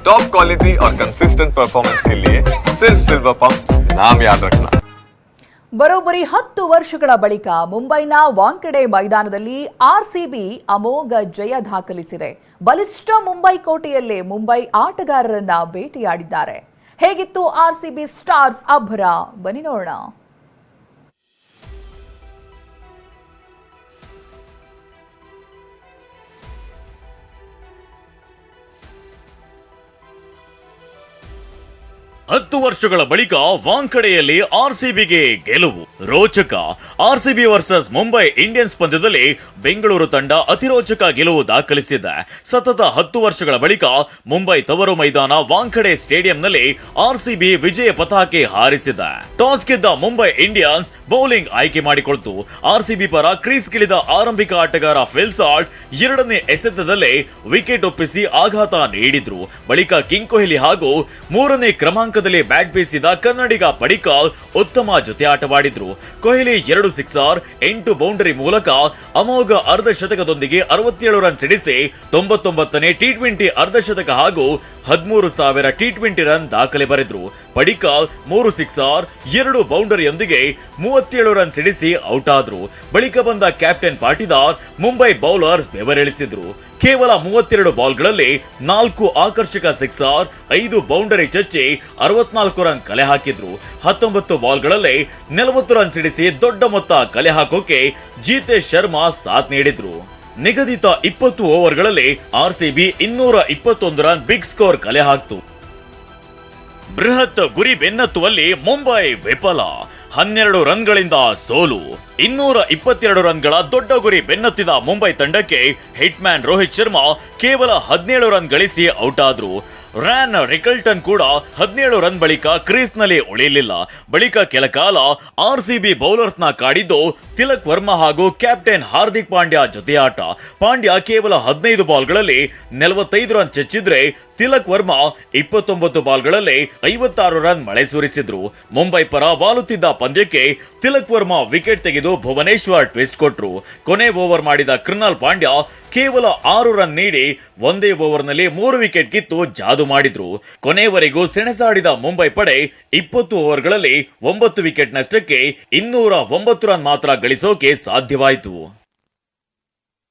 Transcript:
Top quality और consistent performance के लिए सिर्फ सिल्वर पंप नाम याद रखना ಬರೋಬ್ಬರಿ ಹತ್ತು ವರ್ಷಗಳ ಬಳಿಕ ಮುಂಬೈನ ವಾಂಕೆಡೆ ಮೈದಾನದಲ್ಲಿ ಆರ್ಸಿಬಿ ಅಮೋಘ ಜಯ ದಾಖಲಿಸಿದೆ ಬಲಿಷ್ಠ ಮುಂಬೈ ಕೋಟೆಯಲ್ಲೇ ಮುಂಬೈ ಆಟಗಾರರನ್ನ ಭೇಟಿಯಾಡಿದ್ದಾರೆ ಹೇಗಿತ್ತು ಆರ್ಸಿಬಿ ಸ್ಟಾರ್ಸ್ ಅಬ್ಬರ ಬನ್ನಿ ನೋಡೋಣ ಹತ್ತು ವರ್ಷಗಳ ಬಳಿಕ ವಾಂಖಡೆಯಲ್ಲಿ ಆರ್ಸಿಬಿಗೆ ಗೆಲುವು. ರೋಚಕ, ಆರ್ಸಿಬಿ ವರ್ಸಸ್ ಮುಂಬೈ ಇಂಡಿಯನ್ಸ್ ಪಂದ್ಯದಲ್ಲಿ ಬೆಂಗಳೂರು ತಂಡ ಅತಿರೋಚಕ ಗೆಲುವು ದಾಖಲಿಸಿದೆ. ಸತತ ಹತ್ತು ವರ್ಷಗಳ ಬಳಿಕ ಮುಂಬೈ ತವರು ಮೈದಾನ ವಾಂಖಡೆ ಸ್ಟೇಡಿಯಂನಲ್ಲಿ ಆರ್ಸಿಬಿ ವಿಜಯ ಪತಾಕೆ ಹಾರಿಸಿದೆ. ಟಾಸ್ ಗೆದ್ದ ಮುಂಬೈ ಇಂಡಿಯನ್ಸ್ ಬೌಲಿಂಗ್ ಆಯ್ಕೆ ಮಾಡಿಕೊಳ್ತು. ಆರ್ಸಿಬಿ ಪರ ಕ್ರೀಸ್ಗಿಳಿದ ಆರಂಭಿಕ ಆಟಗಾರ ಫಿಲ್ಸಾಲ್ಟ್ ಎರಡನೇ ಎಸೆತದಲ್ಲೇ ವಿಕೆಟ್ ಒಪ್ಪಿಸಿ ಆಘಾತ ನೀಡಿದ್ರು. ಬಳಿಕ ಕಿಂಗ್ ಕೊಹ್ಲಿ ಹಾಗೂ ಮೂರನೇ ಕ್ರಮಾಂಕದಲ್ಲಿ ಬ್ಯಾಟ್ ಬೀಸಿದ ಕನ್ನಡಿಗ ಪಡಿಕಾಲ್ ಉತ್ತಮ ಜೊತೆ ಆಟವಾಡಿದ್ರು. ಕೊಹ್ಲಿ ಎರಡು ಸಿಕ್ಸರ್, ಎಂಟು ಬೌಂಡರಿ ಮೂಲಕ ಅಮೋಘ ಅರ್ಧ ಶತಕದೊಂದಿಗೆ ಅರವತ್ತೇಳು ರನ್ ಸಿಡಿಸಿ ತೊಂಬತ್ತೊಂಬತ್ತನೇ ಟಿ ಟ್ವೆಂಟಿ ಅರ್ಧಶತಕ ಹಾಗೂ ಹದಿಮೂರು ಸಾವಿರ ಟಿ ಟ್ವೆಂಟಿ ರನ್ ದಾಖಲೆ ಬರೆದ್ರು. ಪಡಿಕಾಲ್ ಮೂರು ಸಿಕ್ಸರ್ ಎರಡು ಬೌಂಡರಿಯೊಂದಿಗೆ ಮೂವತ್ತೇಳು ರನ್ ಸಿಡಿಸಿ ಔಟ್ ಆದ್ರು. ಬಳಿಕ ಬಂದ ಕ್ಯಾಪ್ಟನ್ ಪಾಟಿದಾರ್ ಮುಂಬೈ ಬೌಲರ್ಸ್ ಬೆವರಿಳಿಸಿದ್ರು. ಕೇವಲ ಮೂವತ್ತೆರಡು ಬಾಲ್ಗಳಲ್ಲಿ ನಾಲ್ಕು ಆಕರ್ಷಕ ಸಿಕ್ಸರ್ ಐದು ಬೌಂಡರಿ ಚಚ್ಚಿ ಅರವತ್ನಾಲ್ಕು ರನ್ ಕಲೆ ಹಾಕಿದ್ರು. ಹತ್ತೊಂಬತ್ತು ಬಾಲ್ಗಳಲ್ಲಿ ನಲವತ್ತು ರನ್ ಸಿಡಿಸಿ ದೊಡ್ಡ ಮೊತ್ತ ಕಲೆ ಹಾಕೋಕೆ ಜೀತೇಶ್ ಶರ್ಮಾ ಸಾಥ್ ನೀಡಿದ್ರು. ನಿಗದಿತ ಇಪ್ಪತ್ತು ಓವರ್ಗಳಲ್ಲಿ ಆರ್ಸಿಬಿ ಇನ್ನೂರ ಇಪ್ಪತ್ತೊಂದು ರನ್ ಬಿಗ್ ಸ್ಕೋರ್ ಕಲೆ ಹಾಕ್ತು. ಬೃಹತ್ ಗುರಿ ಬೆನ್ನತ್ತುವಲ್ಲಿ ಮುಂಬೈ ವಿಫಲ. ಹನ್ನೆರಡು ರನ್ಗಳಿಂದ ಸೋಲು. ಇನ್ನೂರ ಇಪ್ಪತ್ತೆರಡು ರನ್ಗಳ ದೊಡ್ಡ ಗುರಿ ಬೆನ್ನತ್ತಿದ ಮುಂಬೈ ತಂಡಕ್ಕೆ ಹಿಟ್ ಮ್ಯಾನ್ ರೋಹಿತ್ ಶರ್ಮಾ ಕೇವಲ ಹದಿನೇಳು ರನ್ ಗಳಿಸಿ ಔಟ್ ಆದ್ರು ರ್ಯಾನ್ ರಿಕಲ್ಟನ್ ಕೂಡ ಹದಿನೇಳು ರನ್ ಬಳಿಕ ಕ್ರೀಸ್ನಲ್ಲಿ ಉಳಿಯಲಿಲ್ಲ ಬಳಿಕ ಕೆಲ ಕಾಲ ಆರ್ಸಿಬಿ ಬೌಲರ್ಸ್ನ ಕಾಡಿದ್ದು ತಿಲಕ್ ವರ್ಮಾ ಹಾಗೂ ಕ್ಯಾಪ್ಟನ್ ಹಾರ್ದಿಕ್ ಪಾಂಡ್ಯ ಜೊತೆಯಾಟ. ಪಾಂಡ್ಯ ಕೇವಲ ಹದಿನೈದು ಬಾಲ್ಗಳಲ್ಲಿ ನಲವತ್ತೈದು ರನ್ ಚೆಚ್ಚಿದ್ರೆ ತಿಲಕ್ ವರ್ಮಾ ಇಪ್ಪತ್ತೊಂಬತ್ತು ಬಾಲ್ಗಳಲ್ಲಿ ಐವತ್ತಾರು ರನ್ ಮಳೆ ಸುರಿಸಿದ್ರು. ಮುಂಬೈ ಪರ ವಾಲುತ್ತಿದ್ದ ಪಂದ್ಯಕ್ಕೆ ತಿಲಕ್ ವರ್ಮಾ ವಿಕೆಟ್ ತೆಗೆದು ಭುವನೇಶ್ವರ್ ಟ್ವಿಸ್ಟ್ ಕೊಟ್ರು. ಕೊನೆ ಓವರ್ ಮಾಡಿದ ಕೃಣಾಲ್ ಪಾಂಡ್ಯ ಕೇವಲ ಆರು ರನ್ ನೀಡಿ ಒಂದೇ ಓವರ್ನಲ್ಲಿ ಮೂರು ವಿಕೆಟ್ ಕಿತ್ತು ಜಾದು ಮಾಡಿದ್ರು. ಕೊನೆಯವರೆಗೂ ಸೆಣಸಾಡಿದ ಮುಂಬೈ ಪಡೆ ಇಪ್ಪತ್ತು ಓವರ್ಗಳಲ್ಲಿ ಒಂಬತ್ತು ವಿಕೆಟ್ ನಷ್ಟಕ್ಕೆ ಇನ್ನೂರ ಒಂಬತ್ತು ರನ್ ಮಾತ್ರ ಗಳಿಸೋಕೆ ಸಾಧ್ಯವಾಯಿತು.